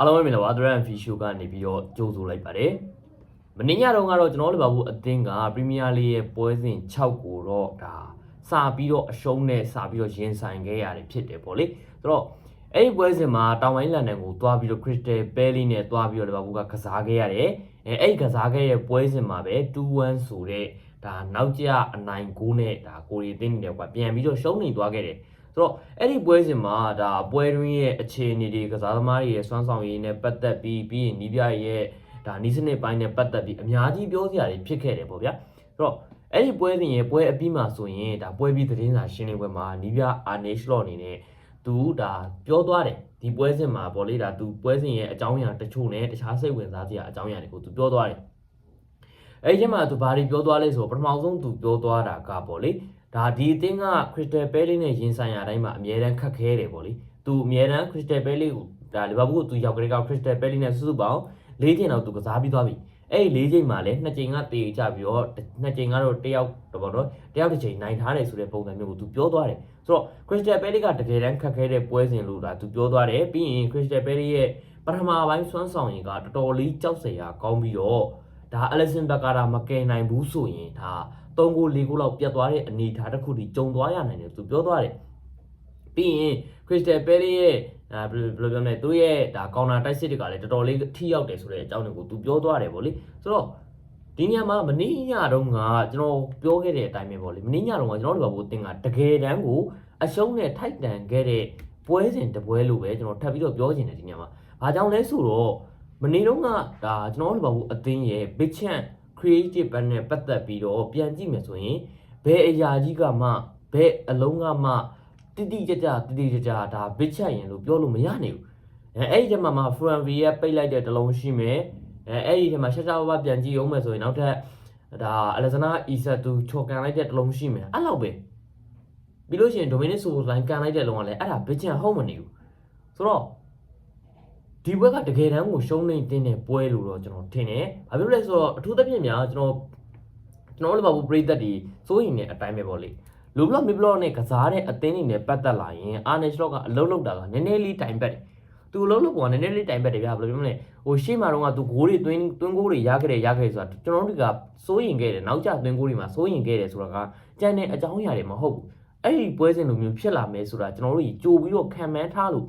အားလုံးပဲမင်္ဂလာပါ Thread and Fish Show ကနေပြီးတော့ကြိုးဆိုလိုက်ပါတယ်မနေ့ညတုန်းကတော့ကျွန်တော်တို့လီဗာပူးအသင်းကပရီးမီးယားလိရဲ့ပွဲစဉ်6ကိုတော့ဒါစာပြီးတော့အရှုံးနဲ့စာပြီးတော့ရင်ဆိုင်ခဲ့ရတယ်ဖြစ်တယ်ပေါ့လေဆိုတော့အဲ့ဒီပွဲစဉ်မှာတောင်ပိုင်းလန်ဒန်ကိုတွားပြီးတော့ Crystal Palace နဲ့တွားပြီးတော့လီဗာပူးကကစားခဲ့ရတယ်အဲအဲ့ဒီကစားခဲ့တဲ့ပွဲစဉ်မှာပဲ2-1ဆိုတဲ့ဒါနောက်ကျအနိုင်ကိုနဲ့ဒါကိုရီအသင်းနေတယ်ကွာပြန်ပြီးတော့ရှုံးနေသွားခဲ့တယ်ဆို တော့အဲ့ဒီပွဲစဉ်မှာဒါပွဲတွင်းရဲ့အခြေအနေတွေကစားသမားတွေရဲ့စွမ်းဆောင်ရည်နဲ့ပတ်သက်ပြီးပြီးရင်နီးပြရဲ့ဒါနီးစနစ်ပိုင်းနဲ့ပတ်သက်ပြီးအများကြီးပြောစရာတွေဖြစ်ခဲ့တယ်ပေါ့ဗျာဆိုတော့အဲ့ဒီပွဲစဉ်ရဲ့ပွဲအပြီးမှာဆိုရင်ဒါပွဲပြီးသတင်းစာရှင်းလင်းပွဲမှာနီးပြအာနေရှလော့အနေနဲ့သူဒါပြောသွားတယ်ဒီပွဲစဉ်မှာပေါ့လေဒါသူပွဲစဉ်ရဲ့အကြောင်းအရာတချို့နဲ့တခြားစိတ်ဝင်စားစရာအကြောင်းအရာတွေကိုသူပြောသွားတယ် အဲ့ဒီထဲမှာသူဘာတွေပြောသွားလဲဆိုတော့ပထမဆုံးသူပြောသွားတာကပေါ့လေဒါဒီအသင်းက Crystal Palace နဲ့ရင်ဆိုင်ရတိုင်းမှာအမြဲတမ်းခက်ခဲတယ်ပေါ့လေသူအမြဲတမ်း Crystal Palace ကိုဒါလီဗာပူးကိုသူရောက်ကြတဲ့က Crystal Palace နဲ့စုစုပေါင်း၄ချိန်တော့သူကစားပြီးသွားပြီအဲ့ဒီ၄ချိန်မှာလည်းနှစ်ချိန်ကတေချပြီးတော့နှစ်ချိန်ကတော့တယောက်တော့ပေါ့နော်တယောက်တစ်ချိန်နိုင်ထားတယ်ဆိုတဲ့ပုံစံမျိုးကိုသူပြောသွားတယ်ဆိုတော့ Crystal Palace ကတကယ်တမ်းခက်ခဲတဲ့ပွဲစဉ်လို့ဒါသူပြောသွားတယ်ပြီးရင် Crystal Palace ရဲ့ပထမပိုင်းစွမ်းဆောင်ရည်ကတော်တော်လေးကြောက်စရာကောင်းပြီးတော့ ဒါ Alisson Becker မကယ်နိုင်ဘူးဆိုရင်ဒါ3ဂိုး4ဂိုးလောက်ပြတ်သွားတဲ့အနေအထားတစ်ခုထိကြုံသွားရနိုင်တယ်သူပြောသွားတယ်ပြီးရင် Crystal Palace ရဲ့အဲဘယ်လိုပြောမလဲသူရဲ့ဒါကောင်နာတိုက်စစ်တွေကလည်းတော်တော်လေးထိရောက်တယ်ဆိုတဲ့အကြောင်းတွေကိုသူပြောသွားတယ်ဗောလေဆိုတော့ဒီညမှာမနေ့ညတုန်းကကျွန်တော်ပြောခဲ့တဲ့အတိုင်းပဲဗောလေမနေ့ညတုန်းကကျွန်တော်တို့ဘာလို့တင်ကတကယ်တမ်းကိုအရှုံးနဲ့ထိုက်တန်ခဲ့တဲ့ပွဲစဉ်တစ်ပွဲလို့ပဲကျွန်တော်ထပ်ပြီးတော့ပြောချင်တယ်ဒီညမှာဘာကြောင့်လဲဆိုတော့ မနေ့တုန်းကဒါကျွန်တော်တို့ဘာလို့အသင်းရဲ့ Big Chance creative ဘက်နဲ့ပတ်သက်ပြီးတော့ပြန်ကြည့်မယ်ဆိုရင်ဘယ်အရာကြီးကမှဘယ်အလုံးကမှတိတိကျကျတိတိကျကျဒါ big chat ရင်လို့ပြောလို့မရနိုင်ဘူးအဲအဲ့ဒီထဲမှာမှ Fran V ရဲ့ပိတ်လိုက်တဲ့တစ်လုံးရှိမယ်အဲအဲ့ဒီထဲမှာရှာရှာပါပါပြန်ကြည့်အောင်မယ်ဆိုရင်နောက်ထပ်ဒါအလက်ဇနာအီဆာတူချော်ကန်လိုက်တဲ့တစ်လုံးရှိမယ်အဲ့လောက်ပဲပြီးလို့ရှိရင် Dominic Soboslai ကန်လိုက်တဲ့လုံးကလည်းအဲ့ဒါ big chat ဟုတ်မနေဘူးဆိုတော့ ဒီဘက်ကတကယ်တမ်းကိုရှုံးနေတင်းတဲ့ပွဲလို့တော့ကျွန်တော်ထင်တယ်။ဘာဖြစ်လို့လဲဆိုတော့အထူးသဖြင့်များကျွန်တော်ကျွန်တော်တို့ဘာဘူးပရိသတ်ဒီစိုးရင်တဲ့အတိုင်းပဲပေါ့လေ။လူဘလော့မီဘလော့နဲ့ကစားတဲ့အသင်းတွေနဲ့ပတ်သက်လာရင်အာနယ်ရှလော့ကအလုံးလုံးတာကနည်းနည်းလေးတိုင်ပတ်တယ်။သူအလုံးလုံးကနည်းနည်းလေးတိုင်ပတ်တယ်ဗျာဘယ်လိုပြောမလဲ။ဟိုရှေ့မှာတော့ကသူဂိုးတွေသွင်းသွင်းဂိုးတွေရခဲ့တယ်ရခဲ့တယ်ဆိုတာကျွန်တော်တို့ကစိုးရင်ခဲ့တယ်နောက်ကျသွင်းဂိုးတွေမှာစိုးရင်ခဲ့တယ်ဆိုတာကကြံတဲ့အကြောင်းအရာတွေမဟုတ်ဘူး။အဲ့ဒီပွဲစဉ်လိုမျိုးဖြစ်လာမယ်ဆိုတာကျွန်တော်တို့ကြီးကြိုပြီးတော့ခံမှန်းထားလို့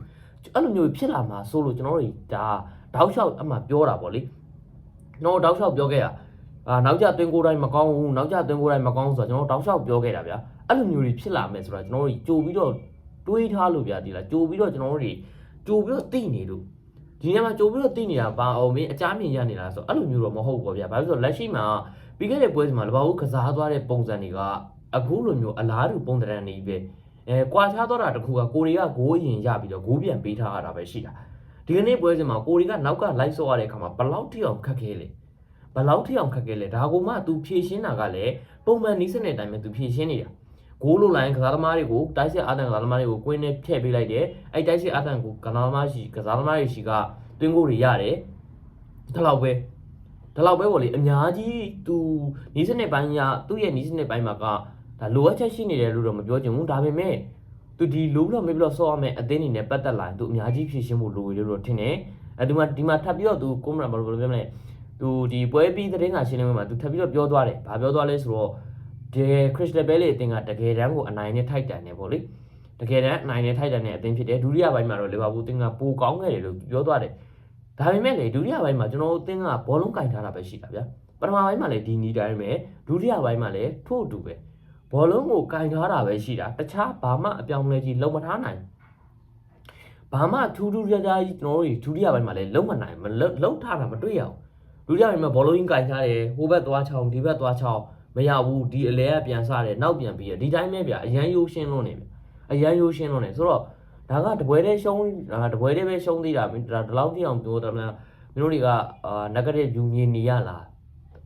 အဲ့လိုမျိုးဖြစ်လာမှာဆိုလို့ကျွန်တော်တို့ဒါတောက်လျှောက်အမှပြောတာပေါ့လေကျွန်တော်တောက်လျှောက်ပြောခဲ့တာအာနောက်ကျသွင်းကိုယ်တိုင်းမကောင်းဘူးနောက်ကျသွင်းကိုယ်တိုင်းမကောင်းဘူးဆိုတော့ကျွန်တော်တောက်လျှောက်ပြောခဲ့တာဗျာအဲ့လိုမျိုးတွေဖြစ်လာမယ်ဆိုတာကျွန်တော်တို့ကြိုပြီးတော့တွေးထားလို့ဗျာဒီလားကြိုပြီးတော့ကျွန်တော်တို့တွေကြိုပြီးတော့သိနေလို့ဒီနေ့မှာကြိုပြီးတော့သိနေတာပါအောင်မင်းအကြမ်းမြင်ရနေတာဆိုအဲ့လိုမျိုးတော့မဟုတ်ဘူးဗျာဘာလို့ဆိုတော့လက်ရှိမှာပြီးခဲ့တဲ့ပွဲစဉ်မှာလဘာဘူးကစားသွားတဲ့ပုံစံတွေကအခုလိုမျိုးအလားတူပုံစံနေပဲ အဲကွာခြားတော့တာတခုကကိုရီးယားဂိုးအရင်ရပြီးတော့ဂိုးပြန်ပေးထားရတာပဲရှိတာဒီကနေ့ပွဲစဉ်မှာကိုရီးကနောက်ကလိုက်ဆော့ရတဲ့အခါမှာဘလောက်ထိအောင်ခက်ခဲလဲဘလောက်ထိအောင်ခက်ခဲလဲဒါကမှသူဖြည့်ရှင်းတာကလည်းပုံမှန်နီးစနစ်အတိုင်းပဲသူဖြည့်ရှင်းနေတာဂိုးလိုလိုင်းကစားသမားတွေကိုတိုက်စစ်အာတန်ကစားသမားတွေကိုကွင်းနဲ့ဖြည့်ပေးလိုက်တယ်အဲ့တိုက်စစ်အာတန်ကိုကစားသမားရှိကစားသမားတွေရှိကတွင်းကိုတွေရတယ်ဒါလောက်ပဲဒါလောက်ပဲပေါ့လေအများကြီးသူနီးစနစ်ပိုင်းကသူ့ရဲ့နီးစနစ်ပိုင်းမှာက ဒါလိုအပ်ချက်ရှိနေတယ်လို့တော့မပြောချင်ဘူးဒါပေမဲ့သူဒီလိုဘလို့မေဘလို့ဆော့ရမယ်အသင်းနေနဲ့ပတ်သက်လာရင်သူအများကြီးဖြည့်ရှင်းဖို့လိုရလို့တော့ထင်တယ်အဲဒီမှာဒီမှာထပ်ပြီးတော့သူကွန်မရာဘယ်လိုပြောမလဲသူဒီပွဲပြီးသတင်းစာရှင်းလင်းပွဲမှာသူထပ်ပြီးတော့ပြောသွားတယ်ဘာပြောသွားလဲဆိုတော့ဒီ Crystal Palace အသင်းကတကယ်တမ်းကိုအနိုင်နဲ့ထိုက်တန်တယ်ပေါ့လေတကယ်တမ်းအနိုင်နဲ့ထိုက်တန်တဲ့အသင်းဖြစ်တယ်ဒုတိယပိုင်းမှာတော့လီဗာပူးအသင်းကပိုကောင်းခဲ့တယ်လို့ပြောသွားတယ်ဒါပေမဲ့လေဒုတိယပိုင်းမှာကျွန်တော်တို့အသင်းကဘောလုံးကင်ထားတာပဲရှိတာဗျာပထမပိုင်းမှာလည်းဒီနီတိုင်းပဲဒုတိယပိုင်းမှာလည်းထို့အတူပဲ ဘောလုံးကိုကင်ထားတာပဲရှိတာတခြားဘာမှအပြောင်းလဲကြီးလုံးမထားနိုင်ဘာမှထူးထူးခြားခြားကြီးကျွန်တော်တို့ဒုတိယပိုင်းမှာလည်းလုံးမနိုင်မလုံးထားတာမတွေ့ရဘူးဒုတိယပိုင်းမှာဘောလုံးကြီးကင်ထားတယ်ဟိုဘက်သွားချောင်းဒီဘက်သွားချောင်းမရဘူးဒီအလဲကပြန်စားတယ်နောက်ပြန်ပြီးရဒီတိုင်းပဲဗျအရန်ရိုးရှင်းလွန်းနေဗျအရန်ရိုးရှင်းလွန်းနေဆိုတော့ဒါကတပွဲတည်းရှုံးဒါတပွဲတည်းပဲရှုံးသေးတာဒါဒီလောက်တိအောင်ပြောတယ်မလားမင်းတို့တွေကအာ negative view မြင်နေရလား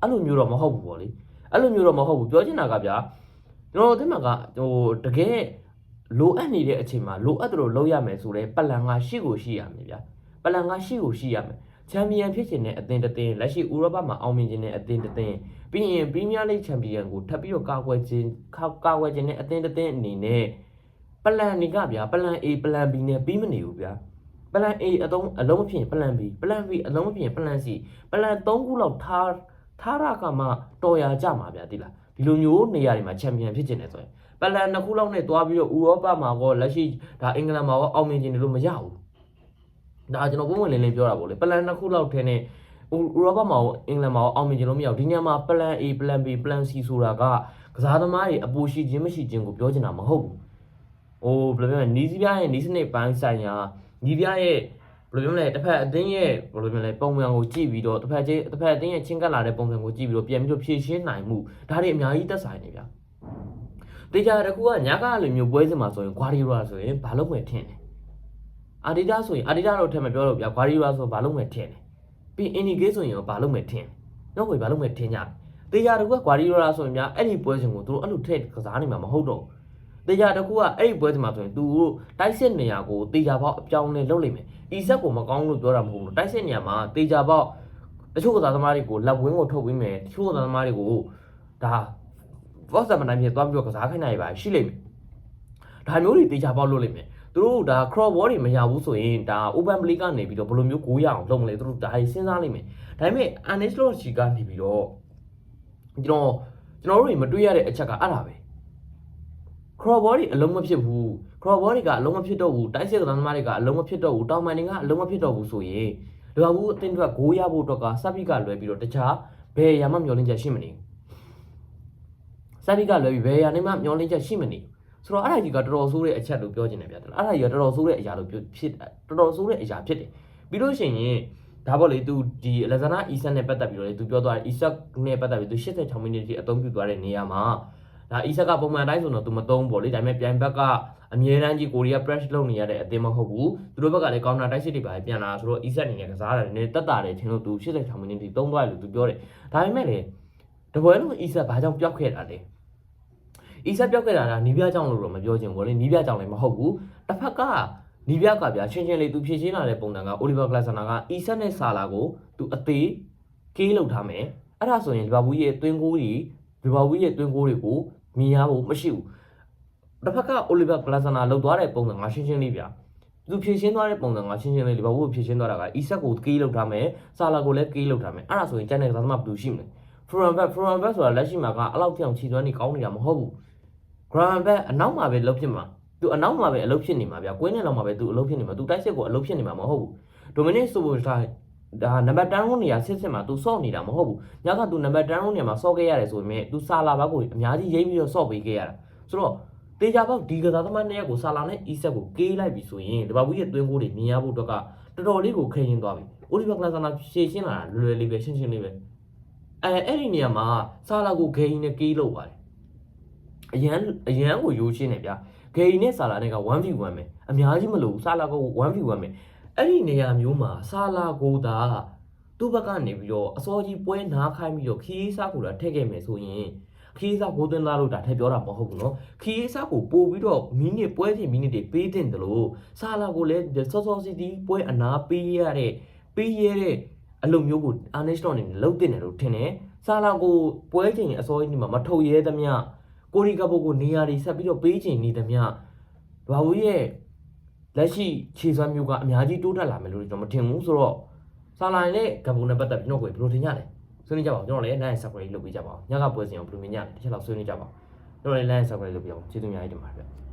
အဲ့လိုမျိုးတော့မဟုတ်ဘူးပေါ့လေအဲ့လိုမျိုးတော့မဟုတ်ဘူးပြောချင်တာကဗျာ ကျွန်တော်တို့ဒီမှာကဟိုတကယ်လိုအပ်နေတဲ့အချိန်မှာလိုအပ်တယ်လို့လုပ်ရမယ်ဆိုတော့ပလန်ကရှိကိုရှိရမယ်ဗျာပလန်ကရှိကိုရှိရမယ်ချန်ပီယံဖြစ်ချင်တဲ့အသင်းတစ်သင်းလက်ရှိဥရောပမှာအောင်မြင်ခြင်းတဲ့အသင်းတစ်သင်းပြီးရင်ပရီးမီးယားလိဂ်ချန်ပီယံကိုထပ်ပြီးတော့ကာကွယ်ခြင်းကာကွယ်ခြင်းတဲ့အသင်းတစ်သင်းအနေနဲ့ပလန်တွေကဗျာပလန် A ပလန် B နဲ့ပြီးမနေဘူးဗျာဘ plan A အသုံးအလုံးမဖြစ်ရင် plan B plan B အလုံးမဖြစ်ရင် plan C plan 3ခုလောက်ထားထားရကမှတော်ရကြမှာဗျာတိလား ဒီလိုမျိုးနေရာတွေမှာချန်ပီယံဖြစ်ကျင်တယ်ဆိုရင် plan နှစ်ခုလောက်နဲ့တွားပြီးတော့ဥရောပမှာကောလက်ရှိဒါအင်္ဂလန်မှာကောအောင်မြင်ခြင်းတွေလို့မရဘူးဒါကျွန်တော်ပုံမှန်လင်းလင်းပြောတာပေါ့လေ plan နှစ်ခုလောက်ထဲနဲ့ဥရောပမှာရောအင်္ဂလန်မှာရောအောင်မြင်ခြင်းလို့မရဘူးဒီညမှာ plan A plan B plan C ဆိုတာကကစားသမားတွေအပူရှိခြင်းမရှိခြင်းကိုပြောချင်တာမဟုတ်ဘူးဟိုဘယ်လိုပြောမလဲနီးစည်းပြရဲ့နီးစနစ်ပိုင်းဆိုင်ရာနီးပြရဲ့ ဘယ်လိုပြောမလဲတစ်ဖက်အသင်းရဲ့ဘယ်လိုပြောမလဲပုံစံကိုကြည့်ပြီးတော့တစ်ဖက်ချင်းတစ်ဖက်အသင်းရဲ့ချင်းကပ်လာတဲ့ပုံစံကိုကြည့်ပြီးတော့ပြန်ပြီးတော့ဖြည့်ရှင်းနိုင်မှုဒါတွေအများကြီးသက်ဆိုင်နေဗျာတေချာတကူကညကလိုမျိုးပွဲစဉ်မှာဆိုရင် Guardiola ဆိုရင်ဘာလုပ်မယ်ထင်တယ်အာဒီတာဆိုရင်အာဒီတာတော့ထက်မပြောတော့ဗျာ Guardiola ဆိုဘာလုပ်မယ်ထင်တယ်ပြီး Inigate ဆိုရင်ရောဘာလုပ်မယ်ထင်တယ်နောက်ကိုဘာလုပ်မယ်ထင်ကြတယ်တေချာတကူက Guardiola ဆိုရင်ဗျာအဲ့ဒီပွဲစဉ်ကိုသူတို့အဲ့လိုထည့်ကစားနေမှာမဟုတ်တော့ဘူး တေချာတစ်ခုကအဲ့ဒီပွဲဒီမှာဆိုရင်သူတို့တိုက်စစ်နေရာကိုတေချာပေါက်အပြောင်းလဲလုပ်လိုက်မယ်။ဤဆက်ကိုမကောင်းလို့ပြောတာမဟုတ်ဘူး။တိုက်စစ်နေရာမှာတေချာပေါက်တချို့ကစားသမားတွေကိုလက်ဝင်းကိုထုတ်ပေးမယ်။တချို့ကစားသမားတွေကိုဒါဘော့ဆာမနိုင်ပြသွားပြီးတော့ကစားခိုင်းနိုင်ပါရှိလိမ့်မယ်။ဒါမျိုးတွေတေချာပေါက်လုပ်လိုက်မယ်။သူတို့ဒါ cross ball တွေမရဘူးဆိုရင်ဒါ open play ကနေပြီးတော့ဘယ်လိုမျိုးကိုရအောင်လုပ်မလဲသူတို့ဒါတွေစဉ်းစားလိမ့်မယ်။ဒါပေမဲ့ Anish Lochi ကနေပြီးတော့ကျွန်တော်ကျွန်တော်တို့တွေမတွေးရတဲ့အချက်ကအဲ့ဒါပဲ။ cross ball တွေအလုံးမဖြစ်ဘူး cross ball တွေကအလုံးမဖြစ်တော့ဘူးတိုက်စစ်ကသမားတွေကအလုံးမဖြစ်တော့ဘူးတောင်ပန်တွေကအလုံးမဖြစ်တော့ဘူးဆိုရင်ဒီဘာဘူးအတင်းတွေကဂိုးရဖို့အတွက်ကစပိကလွယ်ပြီးတော့တခြားဘယ်ရာမှမျောလင်းချက်ရှိမနေစပိကလွယ်ပြီးဘယ်ရာနဲ့မှမျောလင်းချက်ရှိမနေဆိုတော့အဲ့ဒါကြီးကတော်တော်ဆိုးတဲ့အချက်လို့ပြောချင်တယ်ဗျာအဲ့ဒါကြီးကတော်တော်ဆိုးတဲ့အရာလို့ပြောဖြစ်တော်တော်ဆိုးတဲ့အရာဖြစ်တယ်ပြီးလို့ရှိရင်ဒါပေါ့လေ तू ဒီလက်ဇနာအီဆက်နဲ့ပတ်သက်ပြီးတော့လေ तू ပြောသွားတယ်အီဆက်နဲ့ပတ်သက်ပြီး तू 86မိနစ်ထိအသုံးပြုသွားတဲ့နေရာမှာ ဒါအီဆက်ကပုံမှန်တိုင်းဆိုတော့သူမသုံးဘူးပေါ့လေဒါပေမဲ့ပြိုင်ဘက်ကအမြဲတမ်းကြီးကိုရီးယား press လုပ်နေရတဲ့အသင်းမဟုတ်ဘူးသူတို့ဘက်ကလည်း counter တိုက်စစ်တွေပါပြန်လာဆိုတော့အီဆက်အနေနဲ့ကစားရတယ်နည်းတက်တာတယ်ထင်လို့သူ86မိနစ်ထိသုံးသွားတယ်လို့သူပြောတယ်ဒါပေမဲ့လေတပွဲလုံးအီဆက်ဘာကြောင့်ပျောက်ခဲ့တာလဲအီဆက်ပျောက်ခဲ့တာကနီးပြကြောင့်လို့တော့မပြောချင်ဘူးလေနီးပြကြောင့်လည်းမဟုတ်ဘူးတစ်ဖက်ကနီးပြကဗျာချင်းချင်းလေးသူဖြည့်ချင်းလာတဲ့ပုံစံက Oliver Glasner ကအီဆက်နဲ့ဆာလာကိုသူအသေးကေးလောက်ထားမယ်အဲ့ဒါဆိုရင်လီဗာပူးရဲ့တွင်းကိုးကြီးလီဗာပူးရဲ့တွင်းကိုးတွေကို မြင်ရဖို့မရှိဘူးတစ်ဖက်ကအိုလီဗာဂလာဆနာလောက်သွားတဲ့ပုံစံငါရှင်းရှင်းလေးဗျာသူဖြည့်ရှင်းသွားတဲ့ပုံစံငါရှင်းရှင်းလေးလီဗာပူးကိုဖြည့်ရှင်းသွားတာကအီဆက်ကိုကေးလောက်ထားမယ်ဆာလာကိုလည်းကေးလောက်ထားမယ်အဲ့ဒါဆိုရင်ကျန်တဲ့ကစားသမားဘယ်သူရှိမလဲဖရန်ဘက်ဖရန်ဘက်ဆိုတာလက်ရှိမှာကအလောက်ပြောင်ချီသွမ်းနေကောင်းနေတာမဟုတ်ဘူးဂရန်ဘက်အနောက်မှာပဲလှုပ်ဖြစ်မှာသူအနောက်မှာပဲအလုပ်ဖြစ်နေမှာဗျာကွင်းနဲ့လောက်မှာပဲသူအလုပ်ဖြစ်နေမှာသူတိုက်စစ်ကိုအလုပ်ဖြစ်နေမှာမဟုတ်ဘူးဒိုမီနစ်ဆိုဖို့ဒါ ဒါနံပါတ်10ရုံးနေရာစစ်စစ်မှာ तू စော့နေတာမဟုတ်ဘူးညက तू နံပါတ်10ရုံးနေရာမှာစော့ခဲ့ရတယ်ဆိုပေမဲ့ तू စာလာဘက်ကိုအများကြီးရိမ့်ပြီးတော့စော့ပေးခဲ့ရတာဆိုတော့တေချာပေါက်ဒီကစားသမားနှစ်ယောက်ကိုစာလာနဲ့အီဆက်ကိုကေးလိုက်ပြီဆိုရင်ဒီဘာဘူးရဲ့တွင်းကိုတွေမြင်ရဖို့အတွက်ကတော်တော်လေးကိုခရင်သွားပြီ။အိုလီဗာကလာဆာနာရှေ့ရှင်းလာတာလွယ်လွယ်လေးပဲရှင်းရှင်းလေးပဲ။အဲအဲ့ဒီနေရာမှာစာလာကိုဂေယီနဲ့ကေးလို့ပါတယ်။အရန်အရန်ကိုရိုးရှင်းနေဗျာ။ဂေယီနဲ့စာလာနဲ့က 1v1 ပဲ။အများကြီးမလို့စာလာကို 1v1 ပဲ။ အဲ့ဒီနေရာမျိုးမှာဆာလာကိုသာသူ့ဘက်ကနေပြီးတော့အစောကြီးပွဲနားခိုင်းပြီးတော့ခီးစားကိုလာထည့်ခဲ့မယ်ဆိုရင်ခီးစားကိုတင်လာလို့ဒါထည့်ပြောတာမဟုတ်ဘူးနော်ခီးစားကိုပို့ပြီးတော့မိနစ်ပွဲချင်းမိနစ်တွေပေးတင်တယ်လို့ဆာလာကိုလည်းစောစောစီစီပွဲအနာပေးရတဲ့ပေးရတဲ့အလုပ်မျိုးကိုအာနက်စတောင်းနေလုပ်တင်တယ်လို့ထင်တယ်ဆာလာကိုပွဲချင်းအစောကြီးဒီမှာမထုတ်ရဲသမျှကိုရီကဘိုကိုနေရာတွေဆက်ပြီးတော့ပေးချင်နေသမျှဘာဘူးရဲ့ လက်ရှိခြေစွမ်းမျိုးကအများကြီးတိုးတက်လာမယ်လို့ကျွန်တော်မထင်ဘူးဆိုတော့ဆာလာနဲ့ဂမ်ဘိုနဲ့ပတ်သက်ပြီးတော့ကိုဘယ်လိုထင်ကြလဲဆွေးနွေးကြပါဦးကျွန်တော်လည်း line subscribe လုပ်ပေးကြပါဦးညကပွဲစဉ်အောင်ဘယ်လိုမြင်ကြလဲတစ်ချက်လောက်ဆွေးနွေးကြပါဦးကျွန်တော်လည်း line subscribe လုပ်ပေးအောင်ကျေးဇူးအများကြီးတင်ပါတယ်ဗျ